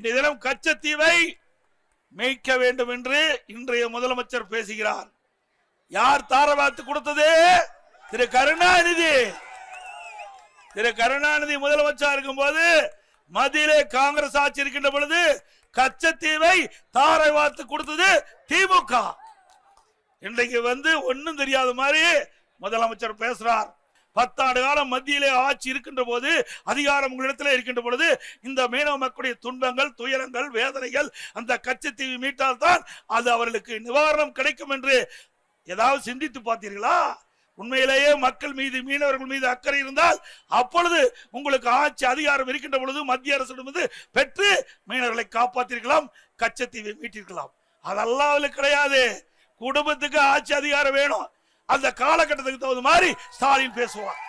இன்றைய தினம் கச்சத்தீவை மீட்க வேண்டும் என்று இன்றைய முதலமைச்சர் பேசுகிறார். யார் தாரவாத்து கொடுத்தது? திரு கருணாநிதி. திரு கருணாநிதி முதலமைச்சர் இருக்கும்போது மத்தியிலே காங்கிரஸ் ஆட்சி இருக்கின்ற பொழுது கச்சத்தீவை தாரை வார்த்து கொடுத்தது திமுக. இன்றைக்கு வந்து ஒன்னும் தெரியாத மாதிரி முதலமைச்சர் பேசுறார். பத்தாண்டு காலம் மத்தியிலே ஆட்சி இருக்கின்ற போது அதிகாரம் உங்களிடத்தில் இருக்கின்ற பொழுது இந்த மீனவ மக்களுடைய துன்பங்கள் துயரங்கள் வேதனைகள் அந்த கச்சத்தீவு மீட்டால் தான் அது அவர்களுக்கு நிவாரணம் கிடைக்கும் என்று ஏதாவது சிந்தித்து பார்த்தீர்களா? உண்மையிலேயே மக்கள் மீது மீனவர்கள் மீது அக்கறை இருந்தால் அப்பொழுது உங்களுக்கு ஆட்சி அதிகாரம் இருக்கின்ற பொழுது மத்திய அரசிடமிருந்து பெற்று மீனவர்களை காப்பாற்றிருக்கலாம் கச்சத்தீவை மீட்டிருக்கலாம் அதெல்லாம் அவளுக்கு கிடையாது. குடும்பத்துக்கு ஆட்சி அதிகாரம் வேணும். அந்த காலகட்டத்துக்கு தகுந்த மாதிரி ஸ்டாலின் பேசுவார்.